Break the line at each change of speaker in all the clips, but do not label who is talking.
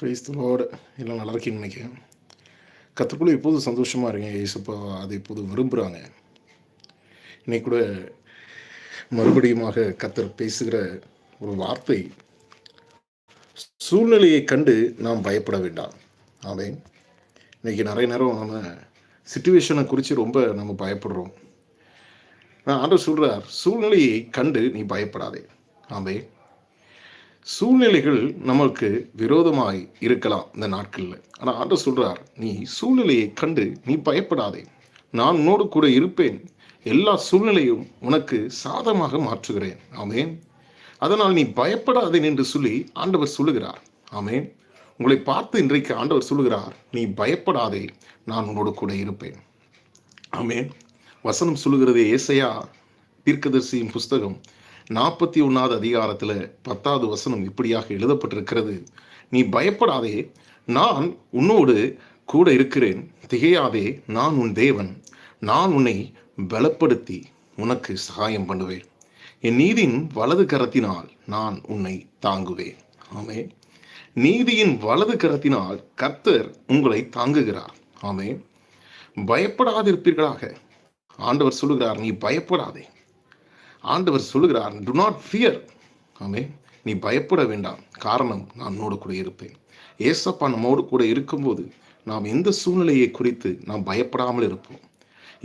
பிரைஸ்தலோடு எல்லாம் நல்லா இருக்கீங்க நினைக்கிறேன். கற்றுக்குள்ள எப்போதும் சந்தோஷமாக இருங்க. ஏசப்பா அதை இப்போது விரும்புகிறாங்க இன்னைக்கு கூட மறுபடியுமாக கத்தர் பேசுகிற ஒரு வார்த்தை. சூழ்நிலையை கண்டு நாம் பயப்பட வேண்டாம். ஆமேன் இன்னைக்கு நிறைய நேரம் நம்ம சுச்சுவேஷனை குறித்து ரொம்ப நம்ம பயப்படுறோம். நான் ஆண்டு சொல்கிறார் சூழ்நிலையை கண்டு நீ பயப்படாதே. ஆமே சூழ்நிலைகள் நமக்கு விரோதமாய் இருக்கலாம் இந்த நாட்களில். ஆனால் ஆண்டவர் சொல்றார் நீ சூழ்நிலையை கண்டு நீ பயப்படாதே. நான் உன்னோடு கூட இருப்பேன். எல்லா சூழ்நிலையும் உனக்கு சாதமாக மாற்றுகிறேன். ஆமேன். அதனால் நீ பயப்படாதே என்று சொல்லி ஆண்டவர் சொல்லுகிறார். ஆமேன். உங்களை பார்த்து இன்றைக்கு ஆண்டவர் சொல்லுகிறார் நீ பயப்படாதே. நான் உன்னோடு கூட இருப்பேன். ஆமேன். வசனம் சொல்லுகிறது ஏசையா தீர்க்கதரிசியின் புஸ்தகம் நாற்பத்தி ஒன்றாவது அதிகாரத்தில் பத்தாவது வசனம் இப்படியாக எழுதப்பட்டிருக்கிறது. நீ பயப்படாதே நான் உன்னோடு கூட இருக்கிறேன். திகையாதே நான் உன் தேவன். நான் உன்னை பலப்படுத்தி உனக்கு சகாயம் பண்ணுவேன். என் நீதியின் வலது கரத்தினால் நான் உன்னை தாங்குவேன். ஆமே நீதியின் வலது கரத்தினால் கர்த்தர் உங்களை தாங்குகிறார். ஆமே பயப்படாதிருப்பீர்களாக. ஆண்டவர் சொல்லுகிறார் நீ பயப்படாதே. ஆண்டவர் சொல்லுகிறார் டு நாட் ஃபியர் ஆமே நீ பயப்பட வேண்டாம். காரணம் நான் உன்னோடு கூட இருப்பேன். ஏசப்பா நம்மோடு கூட இருக்கும்போது நாம் எந்த சூழ்நிலையை குறித்து நாம் பயப்படாமல் இருப்போம்.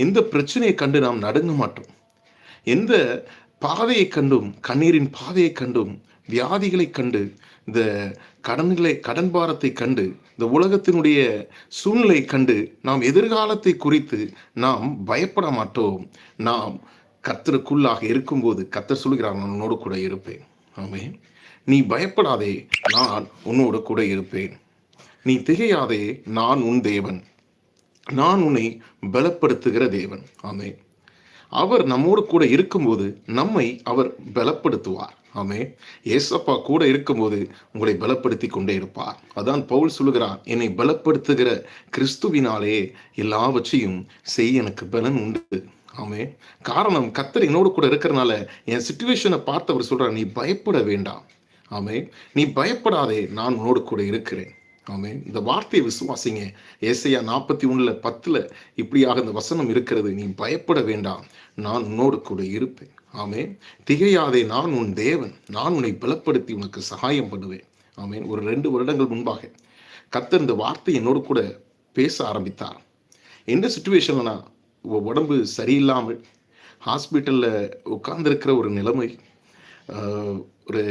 எந்த பிரச்சனையை கண்டு நாம் நடுங்க மாட்டோம். எந்த பாதையை கண்டும் கண்ணீரின் பாதையை கண்டும் வியாதிகளை கண்டு இந்த கடன்களை கடன் பாரத்தை கண்டு இந்த உலகத்தினுடைய சூழ்நிலையை கண்டு நாம் எதிர்காலத்தை குறித்து நாம் பயப்பட மாட்டோம். நாம் கத்தருக்குள்ளாக இருக்கும்போது கத்தர் சொல்கிறார் நான் உன்னோடு கூட இருப்பேன். ஆமே நீ பயப்படாதே நான் உன்னோடு கூட இருப்பேன். நீ திகையாதே நான் உன் தேவன். நான் உன்னை பலப்படுத்துகிற தேவன். ஆமே அவர் நம்மோடு கூட இருக்கும்போது நம்மை அவர் பலப்படுத்துவார். ஆமே ஏசப்பா கூட இருக்கும்போது உங்களை பலப்படுத்தி கொண்டே இருப்பார். அதான் பவுல் சொல்லுகிறார் என்னை பலப்படுத்துகிற கிறிஸ்துவினாலே எல்லாவற்றையும் செய்ய எனக்கு பலன் உண்டு. ஆமே. காரணம் கத்தர் என்னோடு கூட இருக்கிறனால என் சுச்சுவேஷனை பார்த்து அவர் சொல்கிறார் நீ பயப்பட வேண்டாம். ஆமே. நீ பயப்படாதே நான் உன்னோடு கூட இருக்கிறேன். ஆமே. இந்த வார்த்தையை விசுவாசிங்க. ஏசையா நாற்பத்தி ஒண்ணுல பத்துல இப்படியாக இந்த வசனம் இருக்கிறது நீ பயப்பட வேண்டாம் நான் உன்னோடு கூட இருப்பேன். ஆமே. திகையாதே நான் உன் தேவன் நான் உன்னை பலப்படுத்தி உனக்கு சகாயம் பண்ணுவேன். ஆமேன் ஒரு ரெண்டு வருடங்கள் முன்பாக கத்தர் இந்த வார்த்தை என்னோடு கூட பேச ஆரம்பித்தார். எந்த சுச்சுவேஷன்லனா உடம்பு சரியில்லாமல் ஹாஸ்பிட்டலில் உட்கார்ந்துருக்கிற ஒரு நிலைமை ஒரு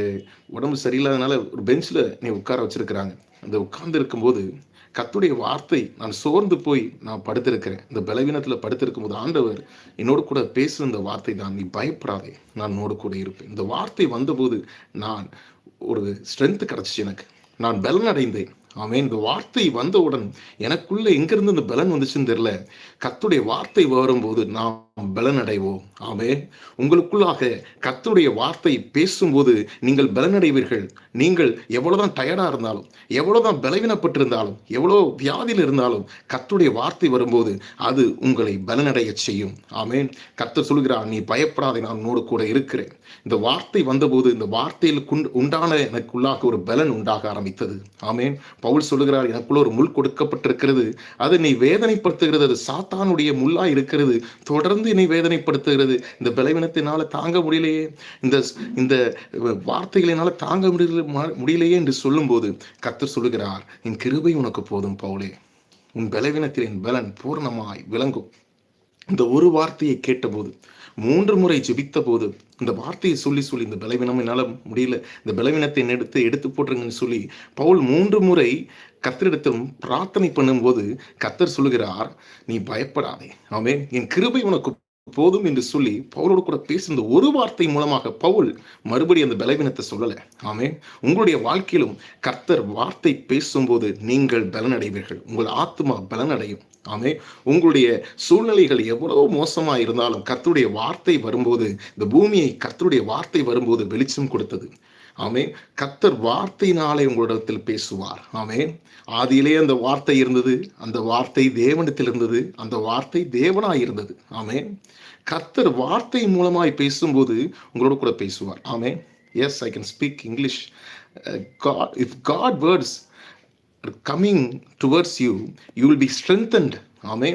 உடம்பு சரியில்லாதனால ஒரு பெஞ்சில் நீ உட்கார வச்சுருக்கிறாங்க. அந்த உட்கார்ந்து இருக்கும்போது கத்துடைய வார்த்தை நான் சோர்ந்து போய் நான் படுத்திருக்கிறேன். இந்த பலவீனத்தில் படுத்திருக்கும் போது ஆண்டவர் என்னோடு கூட பேசுகிற இந்த வார்த்தை தான். நீ பயப்படாதே நான் என்னோடு கூட இருப்பேன். இந்த வார்த்தை வந்தபோது நான் ஒரு ஸ்ட்ரென்த்து கிடச்சிச்சு எனக்கு. நான் பலன் அடைந்தேன் ஆமேன். இந்த வார்த்தை வந்தவுடன் எனக்குள்ள எங்கிருந்து இந்த பலன் வந்துச்சுன்னு தெரியல. கத்துடைய வார்த்தை வரும்போது நாம் பலன் அடைவோம் ஆமே உங்களுக்குள்ளாக கத்துடைய வார்த்தை பேசும்போது நீங்கள் பலனடைவீர்கள். நீங்கள் எவ்வளவுதான் டயர்டா இருந்தாலும் எவ்வளவுதான் பலவீனப்பட்டிருந்தாலும் எவ்வளோ வியாதியில் இருந்தாலும் கத்துடைய வார்த்தை வரும்போது அது உங்களை பலனடைய செய்யும். ஆமேன். கத்தர் சொல்கிறான் நீ பயப்படாதே நான் உன்னோடு கூட இருக்கிறேன். இந்த வார்த்தை வந்தபோது இந்த வார்த்தையில் உண்டான எனக்குள்ளாக ஒரு பலன் உண்டாக ஆரம்பித்தது. ஆமேன். பவுல் சொல்லுகிறார் எனக்குள்ள ஒரு முள் கொடுக்கப்பட்டிருக்கிறது. அது நீ வேதனைப்படுத்துகிறது. அது சாத்தானுடைய முள்ளா இருக்கிறது. தொடர்ந்து என்னை வேதனைப்படுத்துகிறது. இந்த பலவீனத்தினால தாங்க முடியலையே. இந்த இந்த வார்த்தைகளினால தாங்க முடியல முடியலையே என்று சொல்லும்போது கத்தர் சொல்லுகிறார் என் கிருபை உனக்கு போதும் பவுலே. உன் பலவீனத்தில் என் பலன் பூர்ணமாய் விளங்கும். இந்த ஒரு வார்த்தையை கேட்டபோது மூன்று முறை ஜெபித்த போது இந்த வார்த்தையை சொல்லி சொல்லி இந்த பலவீனம் என்னால் முடியல. இந்த பலவீனத்தை எடுத்து எடுத்து போட்டுருங்கன்னு சொல்லி பவுல் மூன்று முறை கத்தரிடத்தும் பிரார்த்தனை பண்ணும்போது கத்தர் சொல்லுகிறார் நீ பயப்படாதே. ஆமே என் கிருபை உனக்கு போதும் என்று சொல்லி பவுலோடு கூட பேசுகிற ஒரு வார்த்தை மூலமாக பவுல் மறுபடியும் அந்த பலவீனத்தை சொல்லலை. ஆமே உங்களுடைய வாழ்க்கையிலும் கர்த்தர் வார்த்தை பேசும்போது நீங்கள் பலனடைவீர்கள். உங்கள் ஆத்மா பலனடையும். ஆமே உங்களுடைய சூழ்நிலைகள் எவ்வளவு மோசமா இருந்தாலும் கர்த்தருடைய வார்த்தை வரும்போது இந்த பூமியை கர்த்தருடைய வார்த்தை வரும்போது வெளிச்சம் கொடுத்தது. ஆமே கத்தர் வார்த்தையினாலே உங்களிடத்தில் பேசுவார். ஆமேன். ஆதியிலே அந்த வார்த்தை இருந்தது அந்த வார்த்தை தேவனத்தில் இருந்தது அந்த வார்த்தை தேவனாய் இருந்தது. ஆமேன். கத்தர் வார்த்தை மூலமாய் பேசும்போது உங்களோட கூட பேசுவார். Amen. Yes I can speak English God if God words coming towards you you will be strengthened amen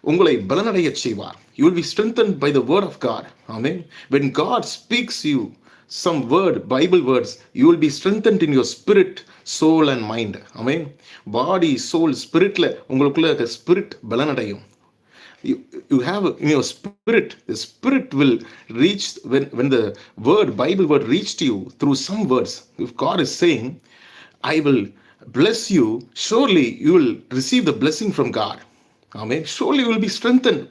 உங்களை பலனடைய செய்வார். You will be strengthened by the word of God amen when God speaks you some word bible words you will be strengthened in your spirit soul and mind amen body soul spiritல உங்களுக்குள்ள spirit பலனடையும் you, you have in your spirit the spirit will reach when when the word bible word reached you through some words if god is saying i will bless you surely you will receive the blessing from god amen surely you will be strengthened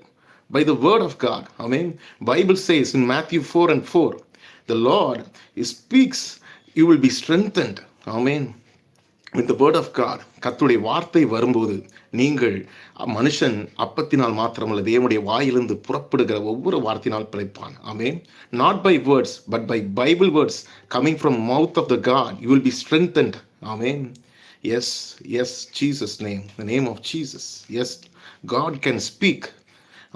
by the word of god amen bible says in matthew 4 and 4 the lord he speaks you will be strengthened. Amen. With word of God கத்துடைய வார்த்தை வரும்போது நீங்கள் மனுஷன் அப்பத்தினால் மாத்திரமல்ல தேவனுடைய வாயிலிருந்து புறப்படுகிற ஒவ்வொரு வார்த்தையினால் பிழைப்பான். Amen not by words but by bible words coming from mouth of the God you will be strengthened amen yes yes Jesus name the name of Jesus yes God can speak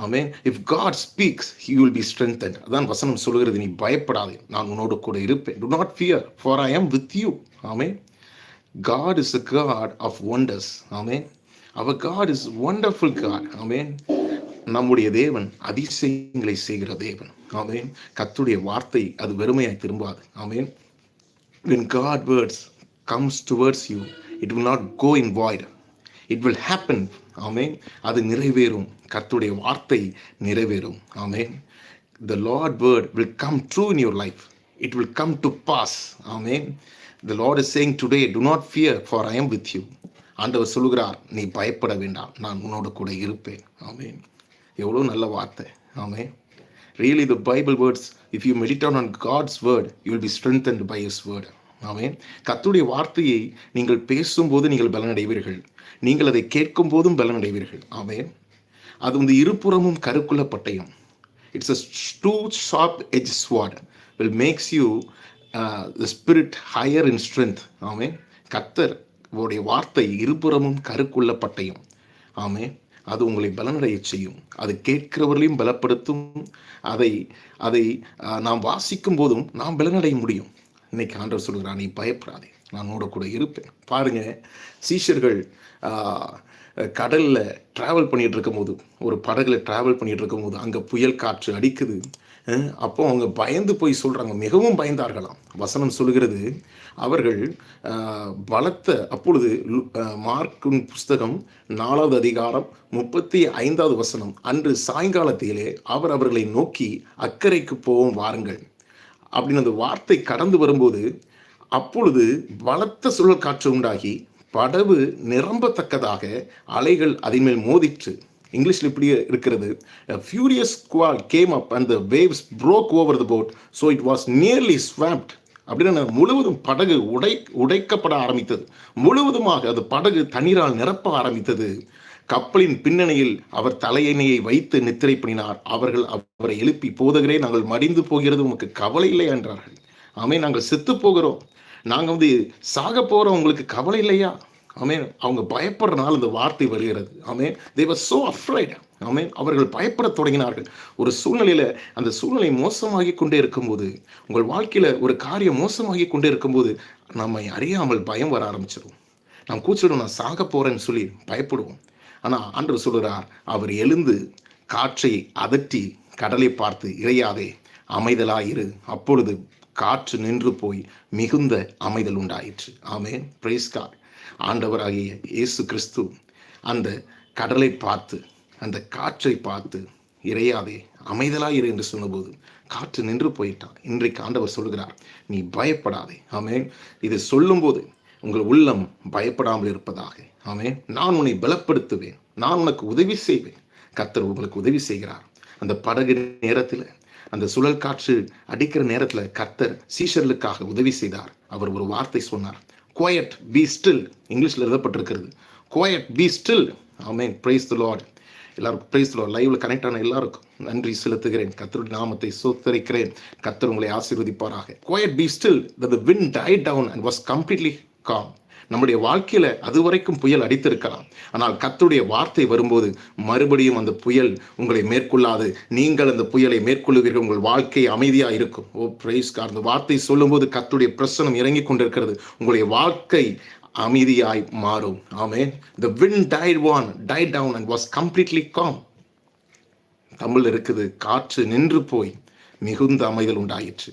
amen if God speaks he will be strengthen அதான் வசனம் சொல்கிறது நீ பயப்படாதே. நான் உன்னோடு கூட இருப்பேன். Do not fear for I am with you amen God is a God of wonders amen our God is wonderful God amen நம்முடைய தேவன் அதிசயங்களை செய்கிற தேவன். ஆமேன் கத்துடைய வார்த்தை அது வெறுமையாய் திரும்பாது. Amen when God words comes towards you it will not go in void it will happen amen அது நிறைவேறும். கத்துடைய வார்த்தை நிறைவேறும். Amen the lord word will come true in your life it will come to pass amen the lord is saying today do not fear for I am with you ஆண்டவர் சொல்லுகிறார் நீ பயப்பட வேண்டாம். நான் உன்னோட கூட இருப்பேன். ஆமேன் எவ்வளோ நல்ல வார்த்தை. Amen really the bible words if you meditate on God's word you will be strengthened by his word amen கத்துடைய வார்த்தையை நீங்கள் பேசும்போது நீங்கள் பலனடைவீர்கள். நீங்கள் அதை கேட்கும் போதும் பலனடைவீர்கள். ஆமேன். அது வந்து இருபுறமும் கருக்குள்ள பட்டயம் it's a two sharp edge sword will makes you the spirit higher in strength amen. கத்தர் உடைய வார்த்தை இருபுறமும் கருக்குள்ள பட்டயம் ஆமே அது உங்களை பலனடைய செய்யும். அது கேட்கிறவர்களையும் பலப்படுத்தும். அதை அதை uh, நாம் வாசிக்கும் போதும் நாம் பலனடைய முடியும். இன்னைக்கு ஆண்டவர் சொல்கிறான் நீ பயப்படாதே நான் உன்னோட கூட இருப்பேன். பாருங்க சீஷர்கள் கடலில் ட்ராவல் பண்ணிகிட்டு இருக்கும்போது ஒரு படகுல ட்ராவல் பண்ணிட்டு இருக்கும்போது அங்கே புயல் காற்று அடிக்குது. அப்போ அவங்க பயந்து போய் சொல்கிறாங்க மிகவும் பயந்தார்களாம். வசனம் சொல்கிறது அவர்கள் பலத்த அப்பொழுது மார்க்கின் புஸ்தகம் நாலாவது அதிகாரம் முப்பத்தி ஐந்தாவது வசனம் அன்று சாயங்காலத்திலே அவர் அவர்களை நோக்கி அக்கறைக்கு போவோம் வாருங்கள். அப்படின்னு அந்த வார்த்தை கடந்து வரும்போது அப்பொழுது பலத்த சுழல் காற்று உண்டாகி படவு நிரம்பத்தக்கதாக அலைகள் அதன்மேல் மோதிற்று. இங்கிலீஷில் இப்படியே இருக்கிறது. Furious squall came up and the waves broke over the boat so it was nearly swamped அப்படின்னு முழுவதும் படகு உடை உடைக்கப்பட ஆரம்பித்தது. முழுவதுமாக அது படகு தண்ணீரால் நிரப்ப ஆரம்பித்தது. கப்பலின் பின்னணியில் அவர் தலையணையை வைத்து நித்திரை பண்ணினார் அவர்கள் அவரை எழுப்பி போதுகிறே நாங்கள் மடிந்து போகிறது உமக்கு கவலை இல்லை என்றார்கள். ஆமே நாங்கள் செத்து போகிறோம். நாங்கள் வந்து சாக போகிறோம் உங்களுக்கு கவலை இல்லையா? ஆமேன். அவங்க பயப்படுறனால இந்த வார்த்தை வருகிறது. Amen. They were so afraid amen. அவர்கள் பயப்பட தொடங்கினார்கள். ஒரு சூழ்நிலையில அந்த சூழ்நிலை மோசமாகி கொண்டே இருக்கும்போது உங்கள் வாழ்க்கையில ஒரு காரியம் மோசமாகி கொண்டே இருக்கும்போது நம்மை அறியாமல் பயம் வர ஆரம்பிச்சிடும். நாம் கூச்சிடும் நான் சாக போறேன்னு சொல்லி பயப்படுவோம். ஆனால் ஆண்டவர் சொல்கிறார் அவர் எழுந்து காற்றை அதட்டி கடலை பார்த்து இறையாதே அமைதலாயிரு. அப்பொழுது காற்று நின்று போய் மிகுந்த அமைதல் உண்டாயிற்று. ஆமேன். பிரைஸ்கார் ஆண்டவராகிய இயேசு கிறிஸ்து அந்த கடலை பார்த்து அந்த காற்றை பார்த்து இறையாதே அமைதலாயிரு என்று சொன்னபோது காற்று நின்று போயிட்டான். இன்றைக்கு ஆண்டவர் சொல்கிறார் நீ பயப்படாதே. ஆமே இது சொல்லும்போது உங்கள் உள்ளம் பயப்படாமல் இருப்பதாக ஆமே நான் உன்னை பலப்படுத்துவேன். நான் உனக்கு உதவி செய்வேன். கத்தர் உங்களுக்கு உதவி செய்கிறார். அந்த படகு நேரத்தில் அந்த சுழல் காற்று அடிக்கிற நேரத்தில் கத்தர் சீஷர்களுக்காக உதவி செய்தார். அவர் ஒரு வார்த்தை சொன்னார். குவயட் பி ஸ்டில் இங்கிலீஷில் எழுதப்பட்டிருக்கிறது. Quiet be still amen. Praise the lord எல்லாருக்கும் பிரைஸ் லார்ட் லைவ்ல கனெக்ட் ஆன எல்லாருக்கும் நன்றி செலுத்துகிறேன். கத்தருடைய நாமத்தை சோத்தரிக்கிறேன். கத்தர் உங்களை ஆசீர்வதிப்பாராக. Quiet be still the wind died down and was completely calm நம்முடைய வாழ்க்கையில அது வரைக்கும் புயல் அடித்திருக்கலாம். ஆனால் கத்துடைய வார்த்தை வரும்போது மறுபடியும் அந்த புயல் உங்களை மேற்கொள்ளாது. நீங்கள் அந்த புயலை மேற்கொள்ளுவீர்கள். உங்கள் வாழ்க்கை அமைதியா இருக்கும். ஓ பிரைஸ் அந்த வார்த்தை சொல்லும்போது கத்துடைய பிரசனம் இறங்கி கொண்டிருக்கிறது. உங்களுடைய வாழ்க்கை அமைதியாய் மாறும். Amen the wind died one died down and was completely calm Tamil இருக்குது காற்று நின்று போய் மிகுந்த அமைதல் உண்டாயிற்று.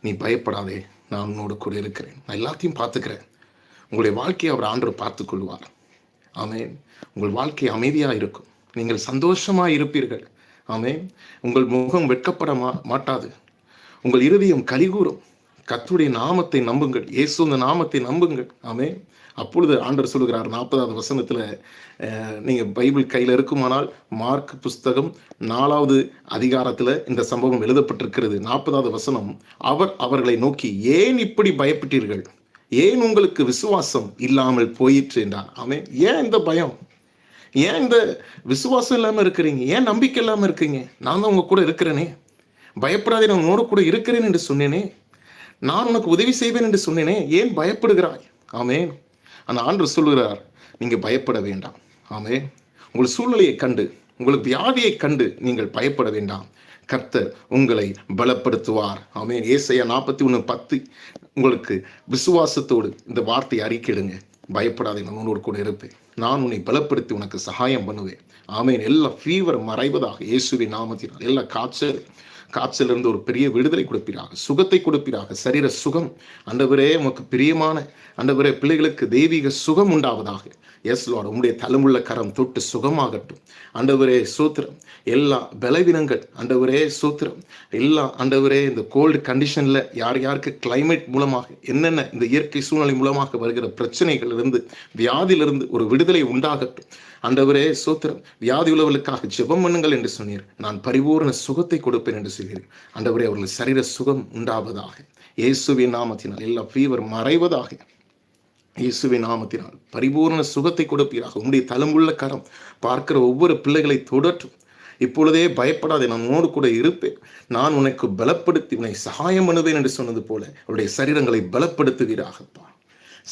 நீ பயப்படாதே. நான் உன்னோடு கூட இருக்கிறேன். நான் எல்லாத்தையும் பார்த்துக்கிறேன். உங்களுடைய வாழ்க்கையை அவர் ஆண்டவர் பார்த்து கொள்வார் ஆமேன். உங்கள் வாழ்க்கை அமைதியாக இருக்கும். நீங்கள் சந்தோஷமாக இருப்பீர்கள். ஆமேன். உங்கள் முகம் வெட்கப்பட மா மாட்டாது. உங்கள் இருதயம் கலிகூறும் கத்துடைய நாமத்தை நம்புங்கள். இயேசு அந்த நாமத்தை நம்புங்கள். ஆமே அப்பொழுது ஆண்டர் சொல்லுகிறார் நாற்பதாவது வசனத்தில் நீங்கள் பைபிள் கையில் இருக்குமானால் மார்க் புஸ்தகம் நாலாவது அதிகாரத்தில் இந்த சம்பவம் எழுதப்பட்டிருக்கிறது. நாற்பதாவது வசனம் அவர் அவர்களை நோக்கி ஏன் இப்படி பயப்பட்டீர்கள்? ஏன் உங்களுக்கு விசுவாசம் இல்லாமல் போயிற்று என்றார் ஆமே ஏன் இந்த பயம்? ஏன் இந்த விசுவாசம் இல்லாமல் இருக்கிறீங்க? ஏன் நம்பிக்கை இல்லாமல் இருக்கீங்க? நான் தான் உங்க கூட இருக்கிறேனே. பயப்படாதே நான் உன்னோட கூட இருக்கிறேன் என்று சொன்னேனே. நான் உனக்கு உதவி செய்வேன் என்று சொன்னேனே. ஏன் பயப்படுகிறாய்? ஆமேன். அந்த ஆண்டு சொல்லுகிறார் நீங்க பயப்பட வேண்டாம். ஆமே உங்கள் சூழ்நிலையை கண்டு உங்களுக்கு வியாதியை கண்டு நீங்கள் பயப்பட வேண்டாம். கர்த்தர் உங்களை பலப்படுத்துவார். ஆமேன். ஏசையா நாற்பத்தி ஒன்று பத்து. உங்களுக்கு விசுவாசத்தோடு இந்த வார்த்தையை அறிக்கிடுங்க பயப்படாதே நான் உன்னோடு கூட இருப்பேன். நான் உன்னை பலப்படுத்தி உனக்கு சகாயம் பண்ணுவேன். ஆமேன். எல்லா ஃபீவர் மறைவதாக இயேசுவின் நாமத்தினால் எல்லா காய்ச்சல் காய்ச்சலிருந்து ஒரு பெரிய விடுதலை கொடுப்பீராக சுகத்தை கொடுப்பீராக சரீர சுகம். அண்டவரே உமக்கு பிரியமான அண்டவரே பிள்ளைகளுக்கு தெய்வீக சுகம் உண்டாவதாக. எஸ் லார்ட் உம்முடைய தலைமுள்ள கரம் தொட்டு சுகமாகட்டும். அண்டவரே சூத்திரம் எல்லா பலவீனங்கள் அண்டவரே சூத்திரம் எல்லா அண்டவரே இந்த கோல்டு கண்டிஷனில் யார் யாருக்கு கிளைமேட் மூலமாக என்னென்ன இந்த இயற்கை சூழ்நிலை மூலமாக வருகிற பிரச்சனைகள் இருந்து வியாதியிலிருந்து ஒரு விடுதலை உண்டாகட்டும். ஆண்டவரே சோத்திரம் வியாதி உள்ளவர்களுக்காக ஜெபம் பண்ணுங்கள் என்று சொன்னீர். நான் பரிபூர்ண சுகத்தை கொடுப்பேன் என்று சொல்கிறேன் ஆண்டவரே அவர்கள் சரீர சுகம் உண்டாவதாக. இயேசுவின் நாமத்தினால் எல்லா ஃபீவர் மறைவதாக. இயேசுவின் நாமத்தினால் பரிபூர்ண சுகத்தை கொடுப்பீராக. உங்களுடைய தலமுள்ள கரம் பார்க்கிற ஒவ்வொரு பிள்ளைகளை தொடற்றும். இப்பொழுதே பயப்படாதே நான் உன்னோடு கூட இருப்பேன். நான் உனக்கு பலப்படுத்தி உன்னை சகாயம் பண்ணுவேன் என்று சொன்னது போல அவருடைய சரீரங்களை பலப்படுத்துவீராகப்பா.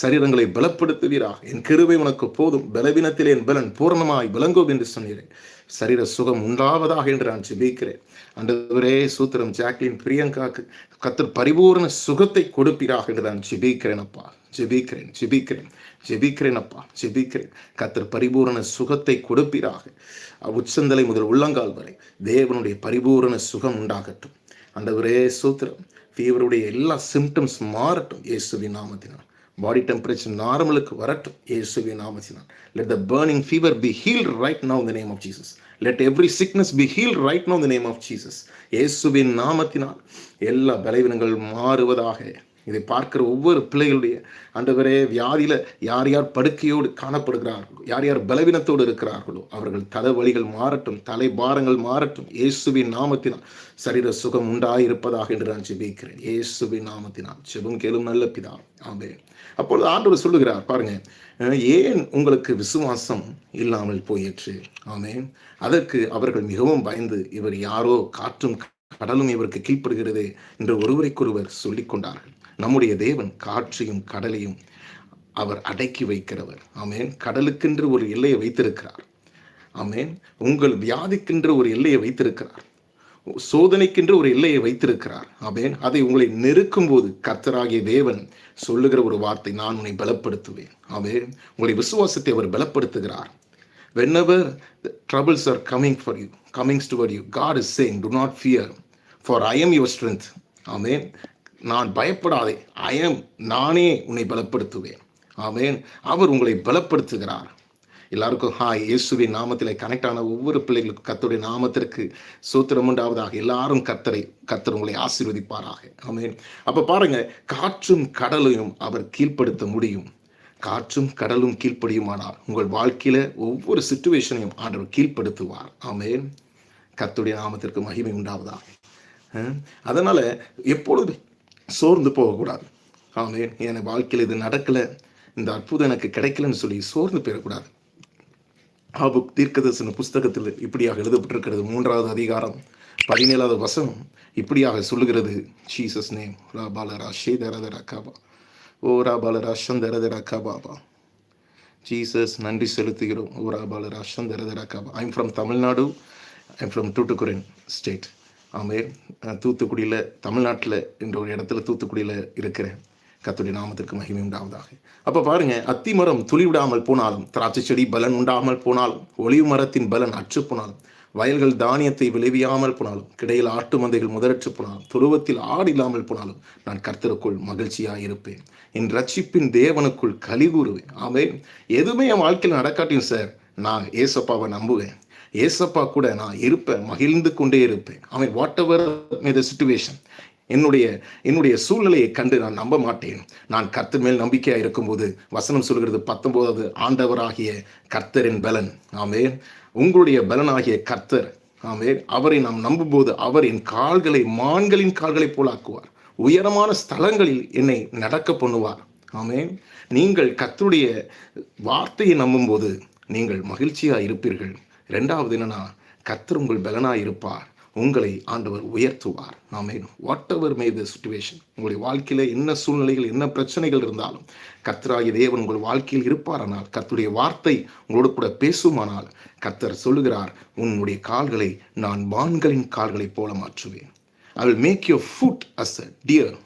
சரீரங்களை பலப்படுத்துவீராக. என் கிருவை உனக்கு போதும். பலவீனத்தில் என் பலன் பூர்ணமாய் விளங்கும் என்று சொன்னீரேன் சரீர சுகம் உண்டாவதாக என்று நான் ஜெபிக்கிறேன். அன்றுவரே சூத்திரம் ஜாக்லின் பிரியங்காக்கு கத்தர் பரிபூர்ண சுகத்தை கொடுப்பீராக என்று நான் ஜெபிக்கிறேன் அப்பா. ஜெபிக்கிறேன் ஜெபிக்கிறேன் ஜெபிக்கிறேன் அப்பா ஜெபிக்கிறேன். கத்தர் பரிபூரண சுகத்தை கொடுப்பீராக. உச்சந்தலை முதல் உள்ளங்கால் வரை தேவனுடைய பரிபூரண சுகம் உண்டாகட்டும். அந்த ஒரே சூத்திரம் ஃபீவருடைய எல்லா சிம்டம்ஸ் மாறட்டும். இயேசுவின் நாமத்தினால். பாடி டெம்பரேச்சர் நார்மலுக்கு வரட்டும். இயேசுவின் நாமத்தினால். Let the burning fever be heal right now the name of Jesus let every sickness be heal right now the name of Jesus இயேசுவின் நாமத்தினால். எல்லா பலவீனங்கள் மாறுவதாக. இதை பார்க்கிற ஒவ்வொரு பிள்ளைகளுடைய ஆண்டவரே வியாதியில் யார் யார் படுக்கையோடு காணப்படுகிறார்களோ யார் யார் பலவீனத்தோடு இருக்கிறார்களோ அவர்கள் தலைவலிகள் மாறட்டும் தலை பாரங்கள் மாறட்டும். இயேசுவின் நாமத்தினால் சரீர சுகம் உண்டாயிருப்பதாக என்று நான் ஜெபிக்கிறேன். இயேசுவின் நாமத்தினால். ஜெபம் கேளும் நல்ல பிதா. ஆமே அப்பொழுது ஆண்டவர் சொல்லுகிறார் பாருங்க ஏன் உங்களுக்கு விசுவாசம் இல்லாமல் போயிற்று? ஆமே அதற்கு அவர்கள் மிகவும் பயந்து இவர் யாரோ காற்றும் கடலும் இவருக்கு கீழ்ப்படுகிறது என்று ஒருவருக்கொருவர் சொல்லிக் கொண்டார்கள் நம்முடைய தேவன் காற்றையும் கடலையும் அவர் அடக்கி வைக்கிறவர். ஆமேன். கடலுக்கென்று ஒரு எல்லையை வைத்திருக்கிறார். ஆமேன். உங்கள் வியாதிக்கென்று ஒரு எல்லையை வைத்திருக்கிறார். சோதனைக்கென்று ஒரு எல்லையை வைத்திருக்கிறார். ஆமேன். அதை உங்களை நெருக்கும் போது கர்த்தராகிய தேவன் சொல்லுகிற ஒரு வார்த்தை நான் உன்னை பலப்படுத்துவேன். ஆமேன். உங்களுடைய விசுவாசத்தை அவர் பலப்படுத்துகிறார். Whenever the troubles are coming for you coming toward you god is saying do not fear for i am your strength. ஆமென். நான் பயப்படாதே. ஐ நானே உன்னை பலப்படுத்துவேன். ஆமென். அவர் உங்களை பலப்படுத்துகிறார். எல்லாருக்கும் ஹாய் இயேசுவின் நாமத்தில் கனெக்ட் ஆன ஒவ்வொரு பிள்ளைகளுக்கும் கத்தருடைய நாமத்திற்கு சூத்திரம் உண்டாவதாக. எல்லாரும் கர்த்தரை கத்தர் உங்களை ஆசீர்வதிப்பாராக. ஆமேன். அப்போ பாருங்க காற்றும் கடலையும் அவர் கீழ்ப்படுத்த முடியும். காற்றும் கடலும் கீழ்ப்படியுமானால் உங்கள் வாழ்க்கையில ஒவ்வொரு சுச்சுவேஷனையும் ஆண்டவர் கீழ்ப்படுத்துவார். ஆமேன். கத்துடைய நாமத்திற்கு மகிமை உண்டாவதாக. அதனால் அதனால சோர்ந்து போகக்கூடாது. ஆமே என் வாழ்க்கையில் இது நடக்கல. இந்த அற்புதம் எனக்கு கிடைக்கலன்னு சொல்லி சோர்ந்து போயிடக்கூடாது. ஆபுக் தீர்க்கதரிசன புஸ்தகத்தில் இப்படியாக எழுதப்பட்டிருக்கிறது மூன்றாவது அதிகாரம் பதினேழாவது வசனம். இப்படியாக சொல்லுகிறது ஜீசஸ் நேம் ரா பாலரா ஷேதரதரா காபா ஓ ரா பாலரா சந்தரதரா காபாபா ஜீசஸ் நன்றி செலுத்துகிறோம். ஓ ரா பாலரா சந்தரதரா Kaapa I'm from Tamil Nadu I'm from Tuticorin state amen தூத்துக்குடியில் தமிழ்நாட்டில் என்ற ஒரு இடத்துல தூத்துக்குடியில் இருக்கிறேன் கத்துடைய நாமத்திற்கு மகிமை உண்டாவதாக. அப்போ பாருங்க அத்தி மரம் துளி விடாமல் போனாலும் திராட்சை செடி பலன் உண்டாமல் போனாலும் ஒளிவு மரத்தின் பலன் அற்று போனாலும் வயல்கள் தானியத்தை விளைவியாமல் போனாலும் கிடையில் ஆட்டு மந்தைகள் முதலற்று போனாலும் துருவத்தில் ஆடு இல்லாமல் போனாலும் நான் கர்த்தருக்குள் மகிழ்ச்சியாக இருப்பேன் என் ரட்சிப்பின் தேவனுக்குள் கலி கூறுவேன் ஆமே எதுவுமே என் வாழ்க்கையில் நடக்காட்டியும் சார் நான் ஏசப்பாவை நம்புவேன். ஏசப்பா கூட நான் இருப்பேன் மகிழ்ந்து கொண்டே இருப்பேன். அவன் what ever May the situation என்னுடைய என்னுடைய சூழ்நிலையை கண்டு நான் நம்ப மாட்டேன். நான் கர்த்தர் மேல் நம்பிக்கையாக இருக்கும்போது வசனம் சொல்கிறது பத்தொன்பதாவது ஆண்டவராகிய கர்த்தரின் பலன். ஆமே உங்களுடைய பலனாகிய கர்த்தர் ஆமே அவரை நாம் நம்பும்போது அவர் என் கால்களை மான்களின் கால்களை போலாக்குவார் உயரமான ஸ்தலங்களில் என்னை நடக்க பண்ணுவார். ஆமே நீங்கள் கர்த்தருடைய வார்த்தையை நம்பும்போது நீங்கள் மகிழ்ச்சியாக இருப்பீர்கள். ரெண்டாவது என்னன்னா கத்தர் உங்கள் பலனாக இருப்பார். உங்களை ஆண்டவர் உயர்த்துவார். நாம் what ever May the situation உங்களுடைய வாழ்க்கையில் என்ன சூழ்நிலைகள் என்ன பிரச்சனைகள் இருந்தாலும் கத்தராகிய தேவன் உங்கள் வாழ்க்கையில் இருப்பாரானால் கத்துடைய வார்த்தை உங்களோடு கூட பேசுமானால் கத்தர் சொல்லுகிறார் உன்னுடைய கால்களை நான் மான்களின் கால்களைப் போல மாற்றுவேன். I will make you foot as a deer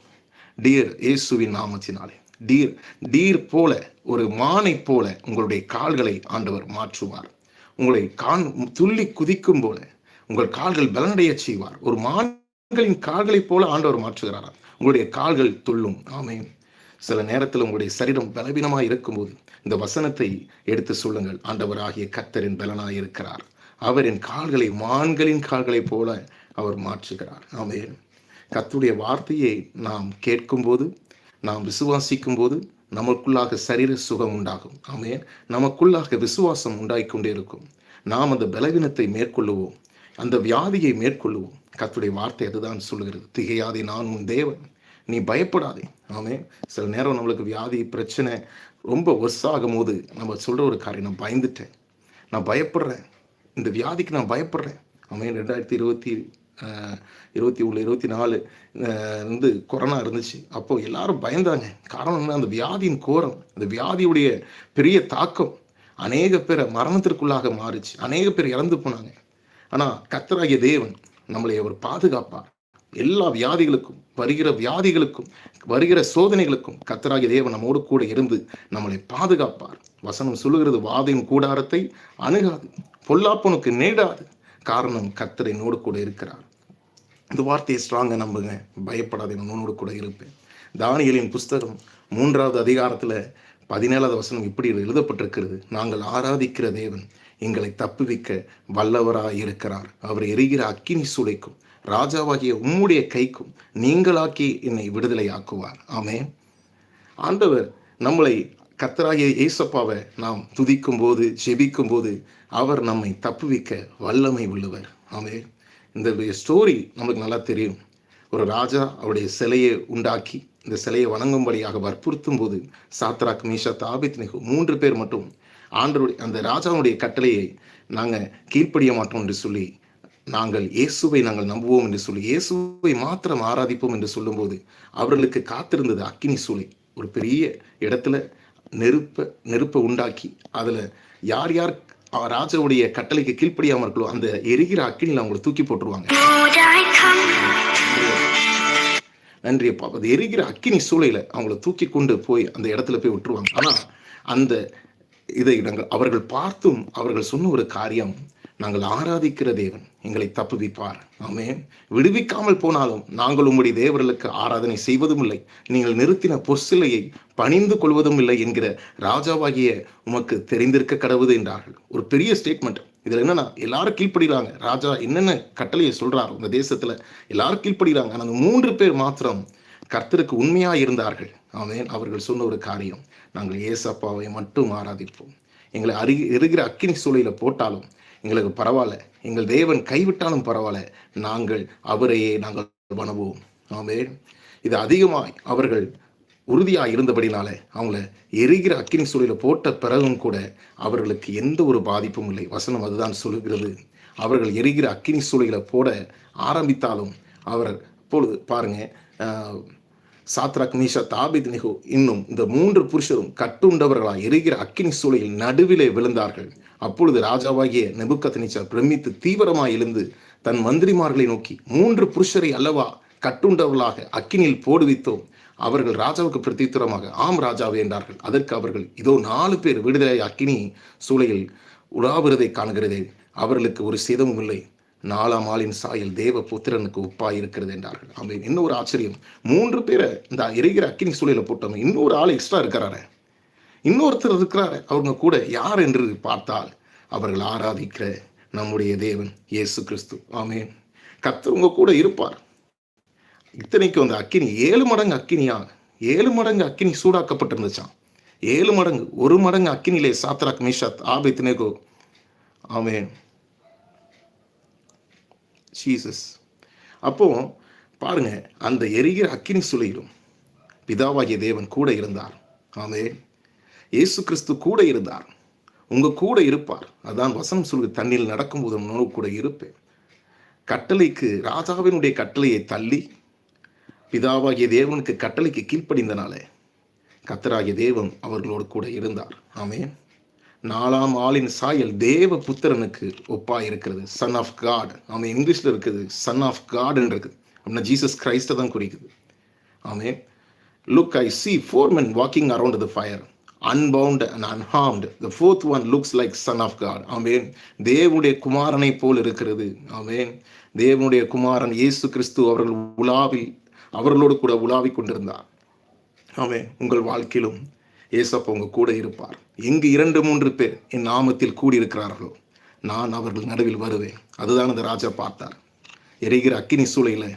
deer இயேசுவின் நாமத்தினாலே. டீர் டீர் போல ஒரு மானை போல உங்களுடைய கால்களை ஆண்டவர் மாற்றுவார். உங்களை கான் துள்ளி குதிக்கும் போல உங்கள் கால்கள் பலனடைய செய்வார். ஒரு மான்களின் கால்களைப் போல ஆண்டவர் மாற்றுகிறாராம். உங்களுடைய கால்கள் துள்ளும். ஆமென். சில நேரத்தில் உங்களுடைய சரீரம் பலவீனமாக இருக்கும்போது இந்த வசனத்தை எடுத்து சொல்லுங்கள். ஆண்டவராகிய கத்தரின் பலனாய் இருக்கிறார். அவரின் கால்களை மான்களின் கால்களைப் போல அவர் மாற்றுகிறார். ஆமென். கத்துடைய வார்த்தையை நாம் கேட்கும்போது நாம் விசுவாசிக்கும் போது நமக்குள்ளாக சரீர சுகம் உண்டாகும். ஆமேன். நமக்குள்ளாக விசுவாசம் உண்டாய்க்கொண்டே இருக்கும். நாம் அந்த பலவீனத்தை மேற்கொள்ளுவோம். அந்த வியாதியை மேற்கொள்ளுவோம். கத்துடைய வார்த்தை அதுதான் சொல்லுகிறது. திகையாதே நான் உன் தேவன். நீ பயப்படாதே. ஆமே சில நேரம் நம்மளுக்கு வியாதி பிரச்சனை ரொம்ப ஒர்ஸ் ஆகும் போது நம்ம சொல்கிற ஒரு காரியம் நான் பயந்துட்டேன். நான் பயப்படுறேன். இந்த வியாதிக்கு நான் பயப்படுறேன். ஆமே ரெண்டாயிரத்தி இருபத்தி இருபத்தி ஒன்று இருபத்தி நாலு வந்து கொரோனா இருந்துச்சு. அப்போ எல்லாரும் பயந்தாங்க. காரணம் என்ன? அந்த வியாதியின் கோரம் அந்த வியாதியுடைய பெரிய தாக்கம் அநேக பேரை மரணத்திற்குள்ளாக மாறுச்சு. அநேக பேர் இறந்து போனாங்க. ஆனால் கத்தராகிய தேவன் நம்மளை அவர் பாதுகாப்பார். எல்லா வியாதிகளுக்கும் வருகிற வியாதிகளுக்கும் வருகிற சோதனைகளுக்கும் கத்தராகிய தேவன் நம்மோடு கூட இருந்து நம்மளை பாதுகாப்பார். வசனம் சொல்லுகிறது வாதையின் கூடாரத்தை அணுகாது பொல்லாப்பனுக்கு நேடாது. காரணம் கத்தரை நோடு கூட இருக்கிறார். இந்த வார்த்தையை ஸ்ட்ராங்காக நம்புங்க. பயப்படாத உன்னோடு கூட இருப்பேன். தானியலின் புஸ்தகம் மூன்றாவது அதிகாரத்தில் பதினேழாவது வசனம் இப்படி எழுதப்பட்டிருக்கிறது. நாங்கள் ஆராதிக்கிற தேவன் எங்களை தப்புவிக்க வல்லவராய் இருக்கிறார் அவர் எரிகிற அக்கினி சுளைக்கும் ராஜாவாகிய உம்முடைய கைக்கும் நீங்களாக்கி என்னை விடுதலையாக்குவார். ஆமே ஆண்டவர் நம்மளை கத்தராகிய ஏசப்பாவை நாம் துதிக்கும் போது ஜெபிக்கும் போது அவர் நம்மை தப்புவிக்க வல்லமை உள்ளவர். ஆமே இந்த ஸ்டோரி நமக்கு நல்லா தெரியும். ஒரு ராஜா அவருடைய சிலையை உண்டாக்கி இந்த சிலையை வணங்கும்படியாக வற்புறுத்தும் போது சாத்ராக் மீஷா தாபித் நிகு மூன்று பேர் மட்டும் ஆண்டருடைய அந்த ராஜாவுடைய கட்டளையை நாங்கள் கீழ்ப்படிய மாட்டோம் என்று சொல்லி நாங்கள் இயேசுவை நாங்கள் நம்புவோம் என்று சொல்லி இயேசுவை மாத்திரம் ஆராதிப்போம் என்று சொல்லும்போது அவர்களுக்கு காத்திருந்தது அக்கினி சூளை. ஒரு பெரிய இடத்துல நெருப்ப நெருப்பை உண்டாக்கி அதில் யார் யார் ராஜாவுடைய கட்டளைக்கு கீழ்ப்படியாம இருக்கலோ அந்த எரிகிற அக்கினியில் அவங்களை தூக்கி போட்டுருவாங்க.
Lord,
நன்றி அப்பா. அது எரிகிற அக்கினி சூளையில அவங்கள தூக்கி கொண்டு போய் அந்த இடத்துல போய் விட்டுருவாங்க. ஆனா அந்த இதை நாங்கள் அவர்கள் பார்த்தும் அவர்கள் சொன்ன ஒரு காரியம் நாங்கள் ஆராதிக்கிற தேவன். எங்களை தப்புவிப்பார். ஆமே விடுவிக்காமல் போனாலும் நாங்கள் உம்முடைய தேவர்களுக்கு ஆராதனை செய்வதும் இல்லை. நீங்கள் நிறுத்தின பொற்சிலையை பணிந்து கொள்வதும் இல்லை என்கிற ராஜாவாகிய உமக்கு தெரிந்திருக்க கடவுது என்றார்கள். ஒரு பெரிய ஸ்டேட்மெண்ட் இதில் என்னன்னா எல்லாரும் கீழ்ப்படுகிறாங்க. ராஜா என்னென்ன கட்டளையை சொல்றாரு இந்த தேசத்துல எல்லாரும் கீழ்ப்படுகிறாங்க. ஆனால் மூன்று பேர் மாத்திரம் கர்த்தருக்கு உண்மையா இருந்தார்கள். ஆமேன். அவர்கள் சொன்ன ஒரு காரியம் நாங்கள் ஏசப்பாவை மட்டும் ஆராதிப்போம். எங்களை அருகி எருகிற அக்கினி சூழலில் போட்டாலும் எங்களுக்கு பரவாயில்ல. எங்கள் தேவன் கைவிட்டாலும் பரவாயில்ல. நாங்கள் அவரையே நாங்கள் வணங்குவோம். ஆமே இது அதிகமாய் அவர்கள் உறுதியாக இருந்தபடினால அவங்கள எரிகிற அக்கினி சூளையில போட்ட பிறகும் கூட அவர்களுக்கு எந்த ஒரு பாதிப்பும் இல்லை. வசனம் அதுதான் சொல்லுகிறது. அவர்கள் எரிகிற அக்கினி சூளையில போட ஆரம்பித்தாலும் அவர் இப்பொழுது பாருங்க சாத்ரா சாத்ராக் மீஷா தாபித் நிகு இன்னும் இந்த மூன்று புருஷரும் கட்டுண்டவர்களாக எரிகிற அக்கினி சூளையில் நடுவிலே விழுந்தார்கள். அப்பொழுது ராஜாவாகிய நெபுக்கத்நேச்சார் பிரமித்து தீவிரமாய் எழுந்து தன் மந்திரிமார்களை நோக்கி மூன்று புருஷரை அல்லவா கட்டுண்டவர்களாக அக்கினியில் போடுவித்தோம்? அவர்கள் ராஜாவுக்கு பிரதித்திரமாக ஆம் ராஜாவே என்றார்கள். அதற்கு அவர்கள் இதோ நாலு பேர் விடுதலை அக்கினி சூளையில் உலாவுறதை காண்கிறதே அவர்களுக்கு ஒரு சேதமும் இல்லை. நாலாம் ஆளின் சாயல் தேவ புத்திரனுக்கு ஒப்பாய் இருக்கிறது என்றார்கள். அவன் இன்னொரு ஆச்சரியம். மூன்று பேரை இந்த எரிகிற அக்கினி சூழலை போட்டவங்க இன்னொரு ஆள் எக்ஸ்ட்ரா இருக்கிறாரு. இன்னொருத்தர் இருக்கிறாரு. அவங்க கூட யார் என்று பார்த்தால் அவர்கள் ஆராதிக்கிற நம்முடைய தேவன் இயேசு கிறிஸ்து. ஆமேன். கத்தர் உங்க கூட இருப்பார். இத்தனைக்கு அந்த அக்கினி ஏழு மடங்கு அக்கினியா ஏழு மடங்கு அக்கினி சூடாக்கப்பட்டிருந்துச்சான் ஏழு மடங்கு ஒரு மடங்கு அக்கினிலே சாத்ராக் மிஷாத் ஆபித்னேகோ ஆமேன். ஜீசஸ். அப்போ பாருங்க அந்த எரிகிற அக்கினி சுளையிலும் பிதாவாகிய தேவன் கூட இருந்தார். ஆமே இயேசு கிறிஸ்து கூட இருந்தார். உங்க கூட இருப்பார். அதான் வசனம் சொல்லு தண்ணியில் நடக்கும்போது உணவு கூட இருப்பேன். கட்டளைக்கு ராஜாவினுடைய கட்டளையை தள்ளி பிதாவாகிய தேவனுக்கு கட்டளைக்கு கீழ்ப்படிந்தனால கத்தராகிய தேவன் அவர்களோடு கூட இருந்தார். ஆமே நாலாம் ஆளின் சாயல் தேவ புத்திரனுக்கு ஒப்பா இருக்கிறது சன் ஆஃப் காட் ஆமே இங்கிலீஷ்ல இருக்குது சன் ஆஃப் காட்ன்னு இருக்குது அப்படின்னா ஜீசஸ் கிரைஸ்ட தான் குறிக்குது. Amen look I see four men walking around the fire unbound and unharmed the fourth one looks like son of God amen தேவனுடைய குமாரனை போல் இருக்கிறது. ஆமேன் தேவனுடைய குமாரன் இயேசு கிறிஸ்து அவர்கள் உலாவில் அவர்களோடு கூட உலாவிக் கொண்டிருந்தார். அவன் உங்கள் வாழ்க்கையிலும் ஏசப்ப உங்க கூட இருப்பார். எங்கு இரண்டு மூன்று பேர் என் நாமத்தில் கூடியிருக்கிறார்களோ நான் அவர்கள் நடுவில் வருவேன். அதுதான் அந்த ராஜா பார்த்தார். எரிகிற அக்கினி சூளையில்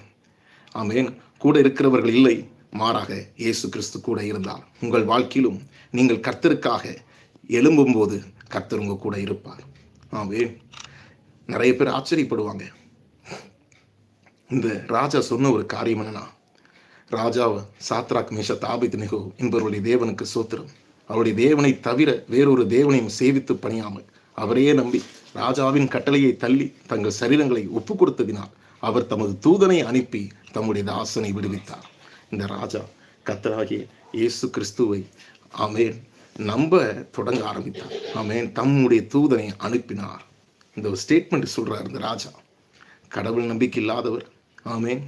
ஆமேன் கூட இருக்கிறவர்கள் இல்லை. மாறாக இயேசு கிறிஸ்து கூட இருந்தார். உங்கள் வாழ்க்கையிலும் நீங்கள் கர்த்தருக்காக எழும்பும்போது கர்த்தர் கர்த்தருங்க கூட இருப்பார். ஆவே நிறைய பேர் ஆச்சரியப்படுவாங்க. இந்த ராஜா சொன்ன ஒரு காரியம் என்னன்னா ராஜாவை சாத்ராக் மேஷ தாபித் நிகோ என்பவருடைய தேவனுக்கு சோத்திரம். அவருடைய தேவனை தவிர வேறொரு தேவனையும் சேவித்து பணியாமல் அவரையே நம்பி ராஜாவின் கட்டளையை தள்ளி தங்கள் சரீரங்களை ஒப்பு கொடுத்ததினால் அவர் தமது தூதனை அனுப்பி தம்முடைய தாசனை விடுவித்தார். இந்த ராஜா கத்தராகிய இயேசு கிறிஸ்துவை ஆமேன் நம்ப தொடங்க ஆரம்பித்தார் ஆமேன் தம்முடைய தூதனை அனுப்பினார். இந்த ஒரு ஸ்டேட்மெண்ட் சொல்றார் இந்த ராஜா. கடவுள் நம்பிக்கை இல்லாதவர் ஆமேன்.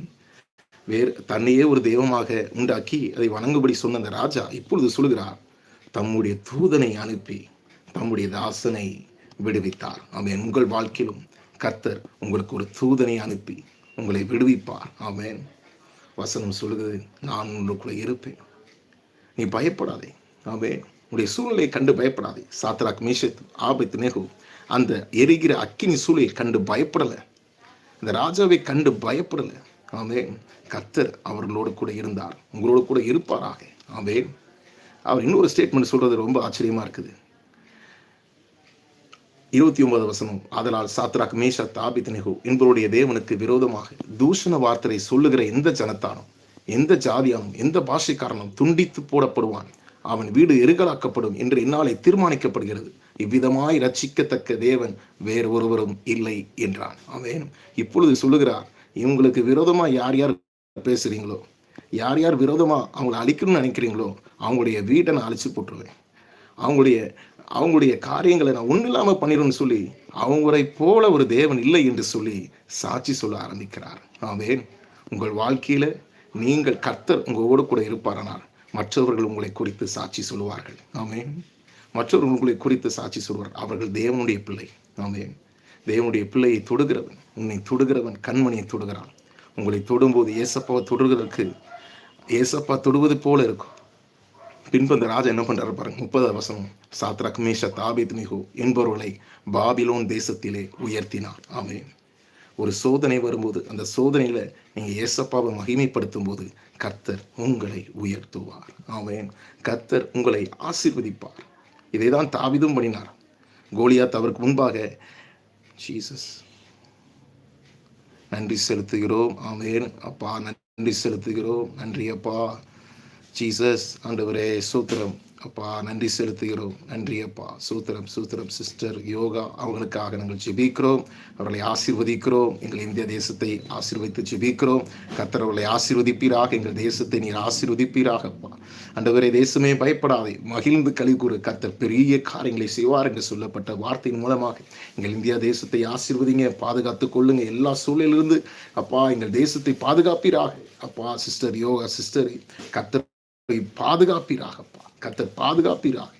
வேறு தன்னையே ஒரு தெய்வமாக உண்டாக்கி அதை வணங்கும்படி சொன்ன அந்த ராஜா இப்பொழுது சொல்கிறார் தம்முடைய தூதனை அனுப்பி தம்முடைய தாசனை விடுவித்தார். ஆமேன் உங்கள் வாழ்க்கையிலும் கர்த்தர் உங்களுக்கு ஒரு தூதனை அனுப்பி உங்களை விடுவிப்பார். ஆமேன். வசனம் சொல்லுகிறது நான் உங்களுக்குள்ள இருப்பேன். நீ பயப்படாதே. ஆமே உடைய சூழ்நிலையை கண்டு பயப்படாதே. சாத்ராக் மீஷத் ஆபத்து நேகு அந்த எரிகிற அக்கினி சூழலை கண்டு பயப்படலை. அந்த ராஜாவை கண்டு பயப்படலை. ஆமே கத்தர் அவர்களோடு கூட இருந்தார். உங்களோடு கூட இருப்பாராக. ஆமே அவர் இன்னொரு ஸ்டேட்மெண்ட் சொல்றது ரொம்ப ஆச்சரியமா இருக்குது. இருபத்தி ஒன்பது வசனம் அதனால் சாத்ராக் மேஷா தாபித் நெகு என்பவருடைய தேவனுக்கு விரோதமாக தூஷண வார்த்தையை சொல்லுகிற எந்த ஜனத்தானும் எந்த ஜாதியானும் எந்த பாஷைக்காரனும் துண்டித்து போடப்படுவான். அவன் வீடு எருகலாக்கப்படும் என்று இந்நாளை தீர்மானிக்கப்படுகிறது. இவ்விதமாய் ரட்சிக்கத்தக்க தேவன் வேறு ஒருவரும் இல்லை என்றான். அவன் இப்பொழுது சொல்லுகிறார் இவங்களுக்கு விரோதமா யார் யார் பேசுறீங்களோ யார் யார் விரோதமா அவங்களை அழிக்கணும்னு நினைக்கிறீங்களோ அவங்களுடைய வீட்டை நான் அழிச்சு போட்டுருவேன். அவங்களுடைய அவங்களுடைய காரியங்களை நான் ஒன்றும் இல்லாமல் பண்ணிடும்னு சொல்லி அவங்களை போல ஒரு தேவன் இல்லை என்று சொல்லி சாட்சி சொல்ல ஆரம்பிக்கிறார். ஆவேன் உங்கள் வாழ்க்கையில நீங்கள் கர்த்தர் உங்களோடு கூட இருப்பாரனால் மற்றவர்கள் உங்களை குறித்து சாட்சி சொல்லுவார்கள். ஆமேன். மற்றவர்கள் உங்களை குறித்து சாட்சி சொல்வார் அவர்கள் தேவனுடைய பிள்ளை. ஆமேன். தேவனுடைய பிள்ளையை தொடுகிறவன் உன்னை தொடுகிறவன் கண்மணியை தொடுகிறான். உங்களை தொடும்போது ஏசப்பாவை தொடுகிறதுக்கு ஏசப்பா தொடுவது போல இருக்கும். பின்பு அந்த ராஜா என்ன பண்றாரு பாருங்க முப்பது வசனம். சாத்ரக் மேஷ தாபித் மிகு என்பவர்களை பாபிலோன் தேசத்திலே உயர்த்தினார். ஆமேன். ஒரு சோதனை வரும்போது அந்த சோதனையில நீங்க ஏசப்பாவை மகிமைப்படுத்தும் போது கர்த்தர் உங்களை உயர்த்துவார். ஆமேன். கர்த்தர் உங்களை ஆசிர்வதிப்பார். இதை தான் தாவிதும் பண்ணினார். கோலியாத் அவருக்கு முன்பாக ஜீசஸ் நன்றி செலுத்துகிறோம். ஆமேன். அப்பா நன்றி செலுத்துகிறோம். நன்றி அப்பா. ஜீசஸ் ஆண்டவரே சூத்திரம். அப்பா நன்றி செலுத்துகிறோம். நன்றி அப்பா. சூத்திரம் சூத்திரம் சிஸ்டர் யோகா அவங்களுக்காக நாங்கள் ஜெபிக்கிறோம். அவர்களை ஆசீர்வதிக்கிறோம். எங்கள் இந்திய தேசத்தை ஆசீர்வதித்து ஜெபிக்கிறோம். கத்தர் அவர்களை ஆசீர்வதிப்பீராக. எங்கள் தேசத்தை நீர் ஆசீர்வதிப்பீராக அப்பா. அண்டவரே தேசமே பயப்படாதே. மகிழ்ந்து கழி கத்தர் பெரிய காரியங்களை செய்வார் என்று சொல்லப்பட்ட வார்த்தையின் மூலமாக எங்கள் இந்தியா தேசத்தை ஆசீர்வதிங்க. பாதுகாத்து கொள்ளுங்க. எல்லா சூழலிலிருந்து அப்பா எங்கள் தேசத்தை பாதுகாப்பீராக. அப்பா சிஸ்டர் யோகா சிஸ்டர் கத்தர் அவரை பாதுகாப்பீராகப்பா கத்தர் பாதுகாப்பீராக.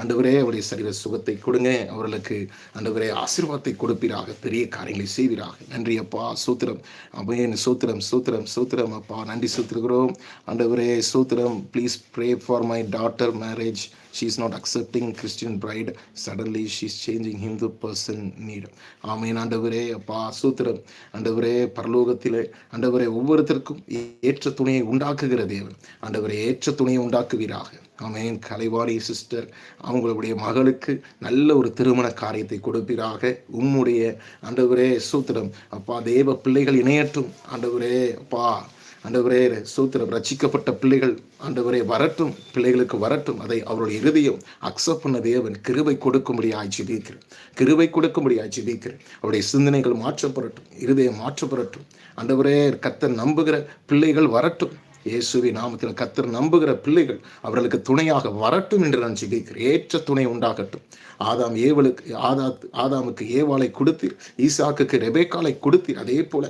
அந்தவரே அவருடைய சரீர சுகத்தை கொடுங்க. அவர்களுக்கு அந்தவரே ஆசீர்வாதத்தை கொடுப்பீராக. பெரிய காரியங்களை செய்வீராக. நன்றி அப்பா சூத்திரம். அபயன் சூத்திரம் சூத்திரம் சூத்திரம் அப்பா. நன்றி சூத்திருக்கிறோம். அந்தவரே சூத்திரம். Please pray for my daughter marriage she is not accepting Christian bride suddenly she is changing Hindu person need amen ஆண்டவரே அப்பா சூத்திரம். ஆண்டவரே பரலோகத்திலே. ஆண்டவரே ஒவ்வொருத்தருக்கும் ஏற்ற துணையை உண்டாக்குகிற தேவன். ஆண்டவரே ஏற்ற துணையை உண்டாக்குவீராக. ஆமேன் கலைவாணி சிஸ்டர் அவங்களுடைய மகளுக்கு நல்ல ஒரு திருமண காரியத்தை கொடுப்பீராக. உம்முடைய ஆண்டவரே சூத்திரம். அப்பா தேவ பிள்ளைகள் இணையற்றும். ஆண்டவரே அப்பா. ஆண்டவரே சூத்திரம் ரச்சிக்கப்பட்ட பிள்ளைகள் ஆண்டவரே வரட்டும் பிள்ளைகளுக்கு வரட்டும். அதை அவருடைய இருதயம் அக்செப்ட் பண்ண தேவன் கிருவை கொடுக்கும்படியாய் ஜெபிக்கிறேன். கொடுக்கும்படி கொடுக்கும்படியாய் ஜெபிக்கிறேன். அவருடைய சிந்தனைகள் மாற்றப்படட்டும் இருதயம் மாற்றப்படட்டும். ஆண்டவரே கத்த நம்புகிற பிள்ளைகள் வரட்டும். இயேசுவி நாமத்தில் கத்தர் நம்புகிற பிள்ளைகள் அவர்களுக்கு துணையாக வரட்டும் என்று நான் ஜிபிக்கிறேன். ஏற்ற துணை உண்டாகட்டும். ஆதாம் ஏவலுக்கு ஆதா ஆதாமுக்கு ஏவாளை கொடுத்தீர் ஈசாக்குக்கு ரெபேக்காலை கொடுத்தீர். அதே போல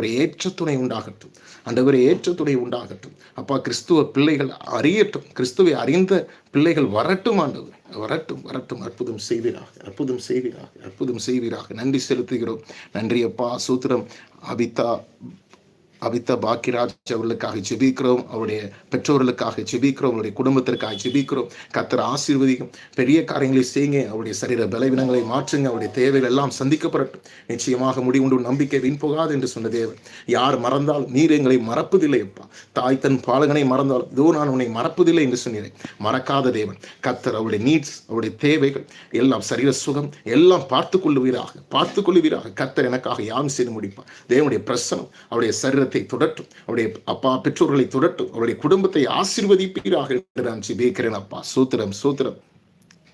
ஒரு ஏற்ற துணை உண்டாகட்டும். அந்த ஒரு ஏற்ற துணை உண்டாகட்டும். அப்பா கிறிஸ்துவ பிள்ளைகள் அறியட்டும். கிறிஸ்துவை அறிந்த பிள்ளைகள் வரட்டும் ஆண்டவர். வரட்டும் வரட்டும். அற்புதம் செய்வீராக அற்புதம் செய்வீராக அற்புதம் செய்வீராக. நன்றி செலுத்துகிறோம். நன்றி அப்பா. சூத்திரம் அபிதா அபித்த பாக்கியராஜ் அவர்களுக்காக ஜெபிக்கிறோம் அவருடைய பெற்றோர்களுக்காக ஜெபிக்கிறோம் அவருடைய குடும்பத்திற்காக ஜெபிக்கிறோம். கத்தர் ஆசீர்வதிக்கும். பெரிய காரியங்களை செய்யுங்க. அவருடைய சரீர பலவீனங்களை மாற்றுங்க. அவருடைய தேவைகள் எல்லாம் சந்திக்கப்படட்டும். நிச்சயமாக முடிவுண்டு நம்பிக்கை வீண் போகாது என்று சொன்ன தேவன். யார் மறந்தால் நீர் எங்களை மறப்பதில்லை அப்பா. தாய் தன் பாலகனை மறந்தால் இதோ நான் உன்னை மறப்பதில்லை என்று சொன்னேன் மறக்காத தேவன். கத்தர் அவருடைய நீட்ஸ் அவருடைய தேவைகள் எல்லாம் சரீர சுகம் எல்லாம் பார்த்து கொள்ளுவீராக பார்த்து கொள்ளுவீராக கத்தர் எனக்காக யாரும் செய்து முடிப்பார். தேவனுடைய பிரசனம் அவருடைய சரீர சரீரத்தை தொடட்டும். அவருடைய அப்பா பெற்றோர்களை தொடட்டும். அவருடைய குடும்பத்தை ஆசிர்வதிப்பீராக என்று நான் ஜிபிக்கிறேன் அப்பா. சூத்திரம் சூத்திரம்.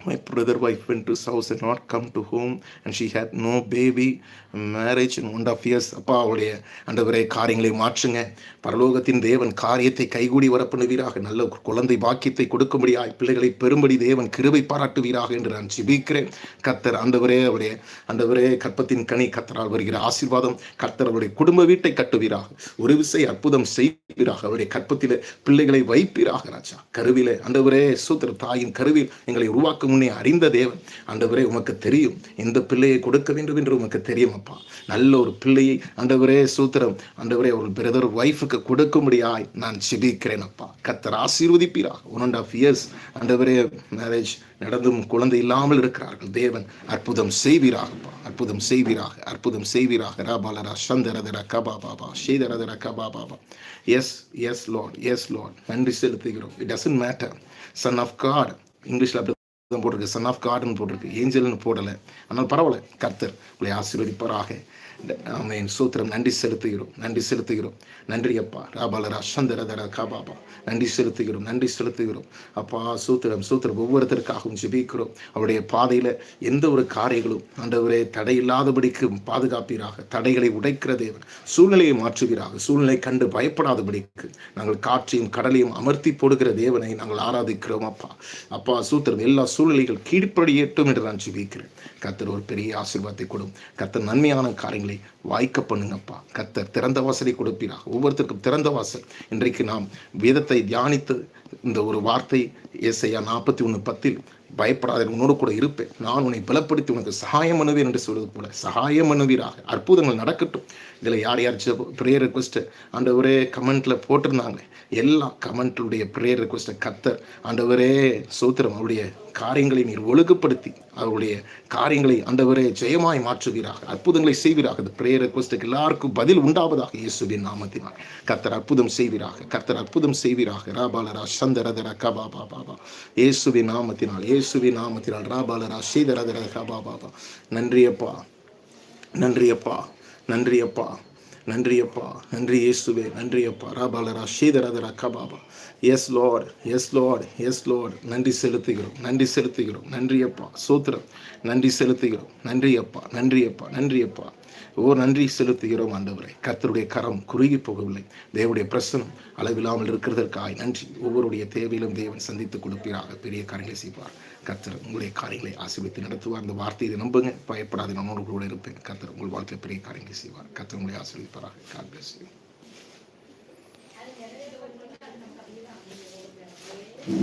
My brother wife went to house and not come to home and she had no baby. Marriage in one of years அப்பா அவருடைய அண்டவரே காரியங்களை மாற்றுங்க. பரலோகத்தின் தேவன் காரியத்தை கைகூடி வரப்பண்ணுவீராக. நல்ல குழந்தை பாக்கியத்தை கொடுக்கும்படியாய் பிள்ளைகளை பெரும்படி தேவன் கிருவை பாராட்டுவீராக என்று நான் ஜிபிக்கிறேன். கத்தர் அந்தவரே அவருடைய அந்தவரே கற்பத்தின் கனி கத்தரால் வருகிற ஆசீர்வாதம் கத்தர் அவருடைய குடும்ப வீட்டை கட்டுவீராக. ஒரு விசை அற்புதம் செய்வீராக. அவருடைய கற்பத்திலே பிள்ளைகளை வைப்பீராக ராஜா. கருவிலே அந்தவரே சூத்திர தாயின் கருவில் எங்களை உருவாக்கும் முன்னே அறிந்த தேவன். அந்தவரே உமக்கு தெரியும். எந்த பிள்ளையை கொடுக்க வேண்டும் என்று உமக்கு தெரியும். அப்பா நல்ல ஒரு பிள்ளையை ஆண்டவரே சூத்திரம். ஆண்டவரே ஒரு பிரதர் ஒய்ஃபுக்கு கொடுக்கும்படியாய் நான் செபிக்கிறேன் அப்பா. கத்தர் ஆசீர்வதிப்பீரா ஒன் அண்ட் ஆஃப் இயர்ஸ் ஆண்டவரே மேரேஜ் நடந்தும் குழந்தை இல்லாமல் இருக்கிறார்கள். தேவன் அற்புதம் செய்வீராகப்பா அற்புதம் செய்வீராக. அற்புதம் செய்வீராக. ராபாலரா சந்தரதர கபா பாபா ஸ்ரீதரதர கபா Baba yes yes lord yes lord நன்றி செலுத்துகிறோம். It doesn't matter son of God இங்கிலீஷில் அப்படி போட்டிருக்கு. சன் ஆஃப் காட்னு போட்டிருக்கு. ஏஞ்சல்னு போடலை. ஆனால் பரவாயில்ல. கர்த்தர் உங்களை ஆசீர்வதிப்பராக. ஆமேன். சூத்திரம் நன்றி செலுத்துகிறோம் நன்றி செலுத்துகிறோம். நன்றி அப்பா. ராபாலரா சந்தரதர காபாபா நன்றி செலுத்துகிறோம் நன்றி செலுத்துகிறோம். அப்பா சூத்திரம் சூத்திரம் ஒவ்வொருத்தருக்காகவும் ஜெபிக்கிறோம். அவருடைய பாதையில் எந்த ஒரு காரியங்களும் ஆண்டவரே தடையில்லாதபடிக்கு பாதுகாப்பீராக. தடைகளை உடைக்கிற தேவன். சூழ்நிலையை மாற்றுவீராக. சூழ்நிலை கண்டு பயப்படாதபடிக்கு நாங்கள் காற்றையும் கடலையும் அமர்த்தி போடுகிற தேவனை நாங்கள் ஆராதிக்கிறோம் அப்பா. அப்பா சூத்திரம் எல்லா சூழ்நிலைகள் கீழ்ப்படியேட்டும் என்று நான் ஜெபிக்கிறேன். கத்தர் ஒரு பெரிய ஆசீர்வாதத்தை கொடும் கத்தர் நன்மையான காரியங்களை வாய்க்க பண்ணுங்கப்பா. கத்தர் திறந்த வாசலை கொடுப்பீராக. ஒவ்வொருத்தருக்கும் திறந்த வாசல். இன்றைக்கு நாம் வேதத்தை தியானித்து இந்த ஒரு வார்த்தை ஏசையா நாற்பத்தி ஒன்று பத்தில் பயப்படாத உன்னோடு கூட இருப்பேன். நான் உன்னை பலப்படுத்தி உனக்கு சகாயம் அணுவேன் என்று சொல்வது போல சகாயம் அணுவீராக அற்புதங்கள் நடக்கட்டும். இதில் யார் யார் ப்ரேயர் ரெக்வஸ்ட்டு ஆண்டவரே கமெண்ட்டில் போட்டிருந்தாங்க. எல்லா கமெண்ட்டுடைய ப்ரேயர் ரெக்வஸ்ட்டை கத்தர் ஆண்டவரே சூத்திரம் அவருடைய காரியங்களை நீர் ஒழுங்குபடுத்தி அவருடைய காரியங்களை ஆண்டவரே ஜெயமாய் மாற்றுவீராக அற்புதங்களை செய்வீராக. இந்த ப்ரேயர் ரெக்வஸ்ட்டுக்கு எல்லாருக்கும் பதில் உண்டாவதாக இயேசுவின் நாமத்தினால். கத்தர் அற்புதம் செய்வீராக கத்தர் அற்புதம் செய்வீராக. ராபாலரா சந்தரதர கபா பாபா இயேசுவின் நாமத்தினால் இயேசுவின் நாமத்தினால் ராபாலரா ஸ்ரீதரதர கபா பாபா நன்றியப்பா நன்றியப்பா. நன்றியப்பா நன்றியப்பா நன்றி இயேசுவே நன்றியப்பா. ராபாலரா ஸ்ரீதரதரா கபாபா yes lord yes lord yes lord நன்றி செலுத்துகிறோம் நன்றி செலுத்துகிறோம். நன்றியப்பா சூத்திரம். நன்றி செலுத்துகிறோம். நன்றியப்பா நன்றியப்பா நன்றியப்பா. ஓ நன்றி செலுத்துகிறோம் ஆண்டவரை. கத்தருடைய கரம் குறுகி போகவில்லை. தேவனுடைய பிரசனம் அளவில்லாமல் இருக்கிறதற்காய் நன்றி. ஒவ்வொருடைய தேவையிலும் தேவன் சந்தித்து கொடுப்பீராக. பெரிய கரங்களை செய்வார். கத்தர் உங்களுடைய காரியங்களை ஆசீர்வித்து நடத்துவார். அந்த வார்த்தையை நம்புங்க. பயப்படாது நம்மளோட கூட இருப்பேன். கத்தர் உங்கள் வாழ்க்கையில் பெரிய காரியங்களை செய்வார். கத்தர் உங்களை ஆசீர்விப்பாராக காட் பிளஸ் யூ